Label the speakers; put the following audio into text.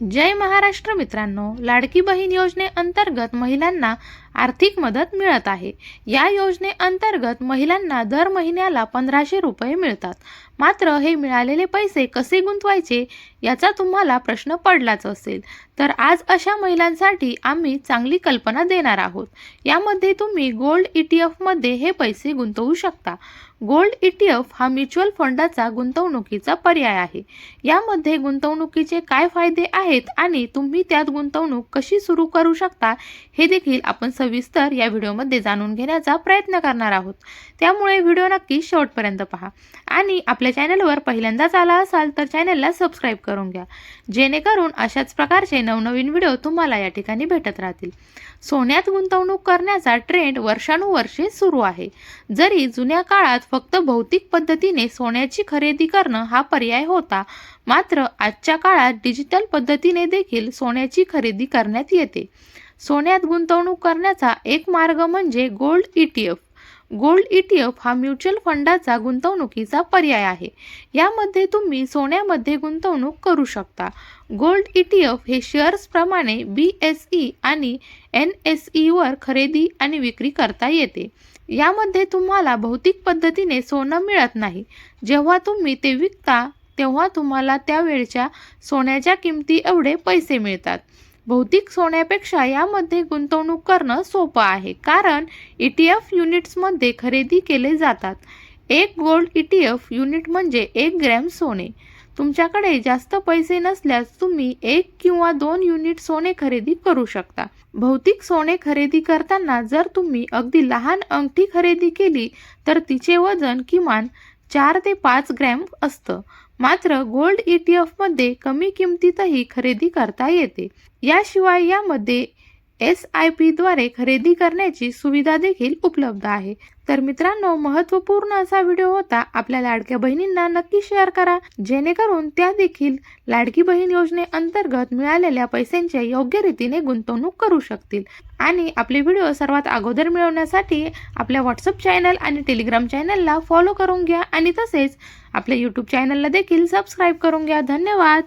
Speaker 1: जय महाराष्ट्र मित्रांनो लाडकी बहीण योजनेअंतर्गत महिलांना आर्थिक मदत मिळत आहे. या योजनेअंतर्गत महिलांना दर महिन्याला पंधराशे रुपये मिळतात. मात्र हे मिळालेले पैसे कसे गुंतवायचे याचा तुम्हाला प्रश्न पडलाच असेल. तर आज अशा महिलांसाठी आम्ही चांगली कल्पना देणार आहोत. यामध्ये तुम्ही गोल्ड ई टी एफमध्ये हे पैसे गुंतवू शकता. गोल्ड ई टी एफ हा म्युच्युअल फंडाचा गुंतवणुकीचा पर्याय आहे. यामध्ये गुंतवणुकीचे काय फायदे आहेत आणि तुम्ही त्यात गुंतवणूक कशी सुरू करू शकता हे देखील आपण सविस्तर या व्हिडिओमध्ये जाणून घेण्याचा प्रयत्न करणार आहोत. त्यामुळे व्हिडिओ नक्की शेवटपर्यंत पहा. आणि आपल्या चॅनलवर पहिल्यांदाच आला असाल तर चॅनलला सबस्क्राईब करून घ्या. जेणेकरून अशाच प्रकारचे नवनवीन व्हिडिओ तुम्हाला या ठिकाणी भेटत राहतील. सोन्यात गुंतवणूक करण्याचा ट्रेंड वर्षानुवर्षे सुरू आहे. जरी जुन्या काळात फक्त भौतिक पद्धतीने सोन्याची खरेदी करणं हा पर्याय होता मात्र आजच्या काळात डिजिटल पद्धतीने देखील सोन्याची खरेदी करण्यात येते. सोन्यात गुंतवणूक करण्याचा एक मार्ग म्हणजे gold E T F gold E T F हा म्युच्युअल फंडाचा गुंतवणुकीचा पर्याय आहे. यामध्ये तुम्ही सोन्यामध्ये गुंतवणूक करू शकता. गोल्ड ई टी एफ हे शेअर्सप्रमाणे बी एस ई आणि एन एस ईवर खरेदी आणि विक्री करता येते. यामध्ये तुम्हाला भौतिक पद्धतीने सोनं मिळत नाही. जेव्हा तुम्ही ते विकता तेव्हा तुम्हाला त्यावेळच्या सोन्याच्या किमती एवढे पैसे मिळतात. भौतिक सोन्यापेक्षा यामध्ये गुंतवणूक करणं सोपं आहे. कारण ई टी एफ युनिट्समध्ये खरेदी केले जातात. एक gold E T F unit म्हणजे एक ग्रॅम सोने. तुमच्याकडे जास्त पैसे नसल्यास तुम्ही एक किंवा दोन युनिट सोने खरेदी करू शकता. भौतिक सोने खरेदी करताना जर तुम्ही अगदी लहान अंगठी खरेदी केली तर तिचे वजन किमान चार ते पाच ग्रॅम असतं. मात्र गोल्ड ई टी एफमध्ये कमी किमतीतही खरेदी करता येते. याशिवाय यामध्ये एस आय पीद्वारे खरेदी करण्याची सुविधा देखील उपलब्ध आहे. तर मित्रांनो महत्त्वपूर्ण असा व्हिडिओ होता आपल्या लाडक्या बहिणींना नक्की शेअर करा. जेणेकरून त्या देखील लाडकी बहीण योजनेअंतर्गत मिळालेल्या पैशांच्या योग्य रीतीने गुंतवणूक करू शकतील. आणि आपले व्हिडिओ सर्वात अगोदर मिळवण्यासाठी आपल्या व्हॉट्सअप चॅनल आणि टेलिग्राम चॅनलला फॉलो करून घ्या. आणि तसेच आपल्या यूट्यूब चॅनलला देखील सबस्क्राईब करून घ्या. धन्यवाद!